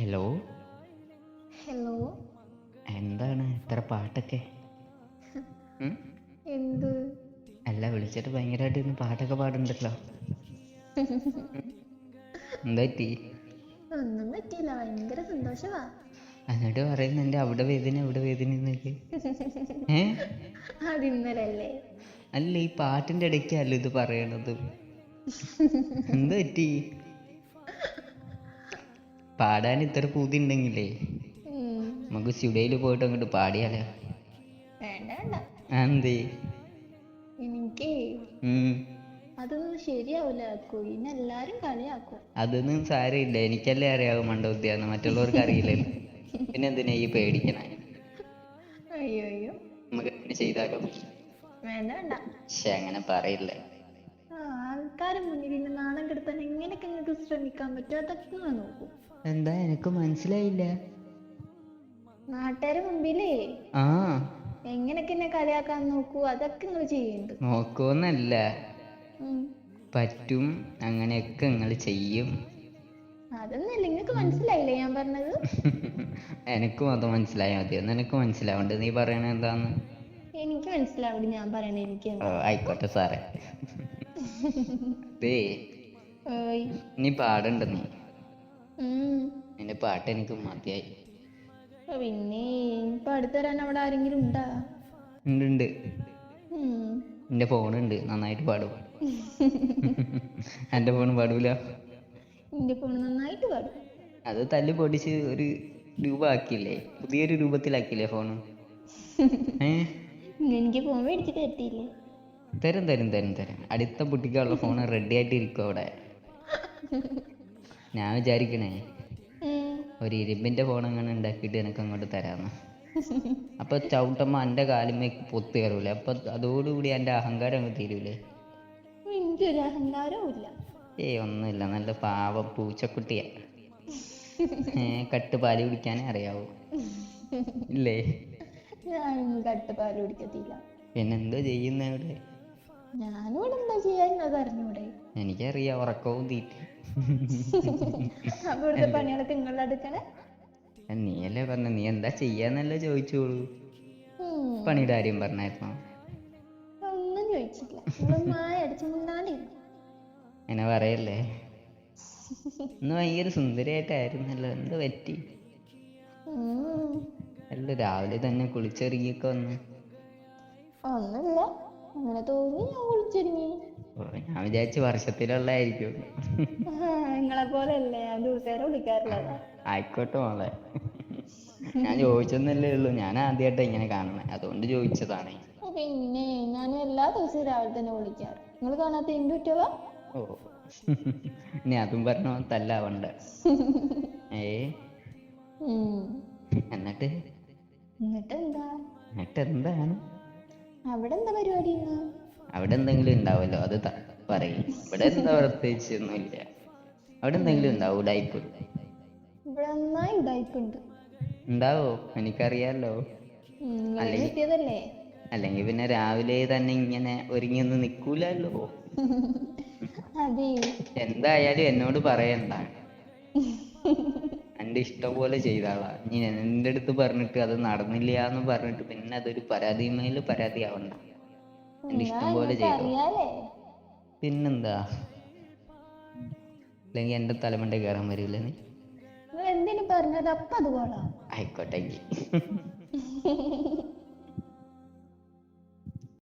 Hello hello എന്താണ് ഇത്ര പാട്ടൊക്കെ? എന്ത്? അല്ല വിളിച്ചിട്ട് ഭയങ്കരമായിട്ട് ഇന്ന് പാട്ടൊക്കെ പാടുന്നുണ്ടല്ലോ. എന്താ പറ്റി? ഒന്നും പറ്റിയില്ല. ഭയങ്കര സന്തോഷമാ എന്നിട്ട് പറയുന്നുണ്ട് അവിടെ വേദന അവിടെ വേദന എന്നൊക്കെ. അത് ഇന്നലല്ലേ? അല്ല ഈ പാട്ടിന്റെ ഇടയ്ക്കല്ല ഇത് പറയണത്. എന്താ പറ്റി? പാടാൻ ഇത്ര പൂതി ഉണ്ടെങ്കിലേ. നമുക്ക് സ്റ്റുഡിയോയിൽ പോയിട്ട് അങ്ങോട്ട് പാടിയാലോ? എന്തേ എനിക്ക് അതൊന്നും ശരിയാവില്ല കുയിനെ എല്ലാരും കളിയാക്കും. അതൊന്നും സാരമില്ല. എനിക്കല്ലേ അറിയാവൂ മണ്ടബുദ്ധിയാന്ന് മറ്റുള്ളവർക്ക് അറിയില്ലല്ലോ. പിന്നെ എന്തിനാ ഈ പേടിക്കണേ? അയ്യോ അയ്യോ. നമുക്ക് അങ്ങനെ ചെയ്താലോ? വേണ്ട വേണ്ട. പക്ഷെ അങ്ങനെ പറയില്ലേ. ആൾക്കാരെ മുന്നിൽ നിന്ന് നാണം കെടുത്താൻ എങ്ങനെയൊക്കെ നിങ്ങൾക്ക് ശ്രമിക്കാൻ പറ്റും? അതൊക്കെ നിങ്ങൾ നോക്കൂ. എന്താ എനിക്ക് മനസ്സിലായില്ല. നാട്ടുകാരെ മുമ്പിലേ? ആ. എങ്ങനെയൊക്കെ എന്നെ കളിയാക്കാൻ നോക്കൂ? അതൊക്കെ നിങ്ങൾ ചെയ്യുന്നുണ്ട് നോക്കുമെന്നല്ല പറ്റും അങ്ങനെയൊക്കെ നിങ്ങൾ ചെയ്യും. അതൊന്നല്ല നിങ്ങൾക്ക് മനസ്സിലായില്ലേ ഞാൻ പറഞ്ഞത്? എനിക്കും അത് മനസ്സിലായാൽ മതി എനിക്ക് മനസ്സിലാവണ്ട്. നീ പറയണ എന്താന്ന്? എനിക്ക് മനസ്സിലാവില്ല ഞാൻ പറയണ എനിക്ക്. ആയിക്കോട്ടെ സാറേ. നീ പാടണ്ട നീ. നിന്റെ പാട്ട് എനിക്ക് മതിയായി. പിന്നെ പാടിത്തരാൻ തരാൻ അവിടെ ആരെങ്കിലും ഉണ്ടാ? ഉണ്ട് ഉണ്ട്. ഉം. എന്റെ ഫോണുണ്ട് നന്നായിട്ട് പാടും. എന്റെ ഫോൺ പാടൂല. എന്റെ ഫോൺ നന്നായിട്ട് പാടും. അത് തല്ലു പൊടിച്ച് ഒരു രൂപ ആക്കിയില്ലേ പുതിയൊരു രൂപത്തിലാക്കിയില്ലേ ഫോണ്? എനിക്ക് ഫോൺ മേടിച്ച് തരത്തില്ലേ. തരും തരും തരും തരും. അടുത്ത പുട്ടിക്കുള്ള ഫോൺ റെഡി ആയിട്ട് ഇരിക്കും അവിടെ. ഞാൻ വിചാരിക്കണേ ഒരു ഇരുമ്പിന്റെ ഫോൺ അങ്ങനെ ഉണ്ടാക്കിയിട്ട് എനിക്ക് അങ്ങോട്ട് തരാന്ന്. അപ്പൊ ചവിട്ടുമ്പോ എന്റെ കാലിമേ പൊത്ത് കയറൂലേ? അപ്പൊ അതോടുകൂടി എന്റെ അഹങ്കാരം അങ്ങ് തീരൂലേ? ഏയ് ഒന്നുമില്ല. നല്ല പാവം പൂച്ചക്കുട്ടിയാ. കട്ട് പാൽ കുടിക്കാനേ അറിയാവൂ. ഇല്ലേ? കട്ട് പാൽ കുടിക്കത്തില്ല. പിന്നെന്തോ ചെയ്യുന്ന അവിടെ? ഞാനിവിടെ എന്താ ചെയ്യാൻ അത് അറിഞ്ഞൂടെ? എനിക്കറിയാം ഉറക്കവും തീറ്റ. അപ്പൊ ഇവിടുത്തെ പണികളൊക്കെ നിങ്ങളുടെ അടുക്കണേ നീയല്ലേ പറഞ്ഞ നീ എന്താ ചെയ്യാന്നല്ലേ ചോദിച്ചോളൂ. പണിയുടെ കാര്യം പറഞ്ഞായിരുന്നോ? ഒന്നും ചോദിച്ചില്ല. അങ്ങനെ പറയല്ലേ? ഇന്ന് ഭയങ്കര സുന്ദരിയായിട്ടായിരുന്നല്ലോ. എന്ത് പറ്റി? അല്ല രാവിലെ തന്നെ കുളിച്ചൊരുങ്ങിയൊക്കെ വന്നു. ഒന്നുമില്ല. അങ്ങനെ തോന്നി ഞാൻ വിളിച്ചൊരുങ്ങി ഞാൻ വിചാരിച്ചു വർഷത്തിലുള്ളതായിരിക്കും. നിങ്ങളെ പോലെ അല്ലേ ഞാൻ ദിവസേന വിളിക്കാറുള്ളതാ ആയിക്കോട്ടെ മോളെ. ഞാൻ ചോദിച്ചെന്നല്ലേ ഉള്ളൂ. ഞാൻ ആദ്യമായിട്ടാ ഇങ്ങനെ കാണണേ അതുകൊണ്ട് ചോദിച്ചതാണ്. പിന്നെ ഞാൻ എല്ലാ ദിവസവും രാവിലെ തന്നെ വിളിക്കാറ്. നിങ്ങൾ കാണാത്ത എന്ത് കുറ്റവാ? ഓ ഇനി അതും പറഞ്ഞ തല്ലാവണ്ട. ഏ? എന്നിട്ട് എന്നിട്ട്? എന്താ എന്നിട്ട് എന്താണ് അവിടെ എന്താ പരിപാടി ഇന്ന്? അവിടെ എന്തെങ്കിലും ഉണ്ടാവുമല്ലോ അത് പറയും. ഇവിടെ എന്താ പ്രത്യേകിച്ച് ഒന്നുമില്ല അവിടെ എന്തെങ്കിലും ഉണ്ടാവും? ഡൈപ്പ് ഇവിടെ നന്നായി ഉടായിപ്പുണ്ട് ഉണ്ടാവോ? എനിക്കറിയാലോ. കിട്ടിയതല്ലേ? അല്ലെങ്കിൽ പിന്നെ രാവിലെ തന്നെ ഇങ്ങനെ ഒരുങ്ങിയൊന്ന് നിക്കൂലല്ലോ അതെ. എന്തായാലും എന്നോട് പറയണ്ട. എന്റെ ഇഷ്ടം പോലെ ചെയ്താളാ. ഇനി എന്റെ അടുത്ത് പറഞ്ഞിട്ട് അത് നടന്നില്ല എന്ന് പറഞ്ഞിട്ട് പിന്നെ അതൊരു പരാതിമേൽ പരാതി ആവണ്ട എന്റെ ഇഷ്ടം പോലെ നിങ്ങൾക്ക് പിന്നെന്താ? അല്ലെങ്കിൽ എന്റെ തലമണ്ട കേറാൻ വരില്ല നീ? എന്തിനു പറഞ്ഞത്? അപ്പൊ അതുപോലെ. ആയിക്കോട്ടെ.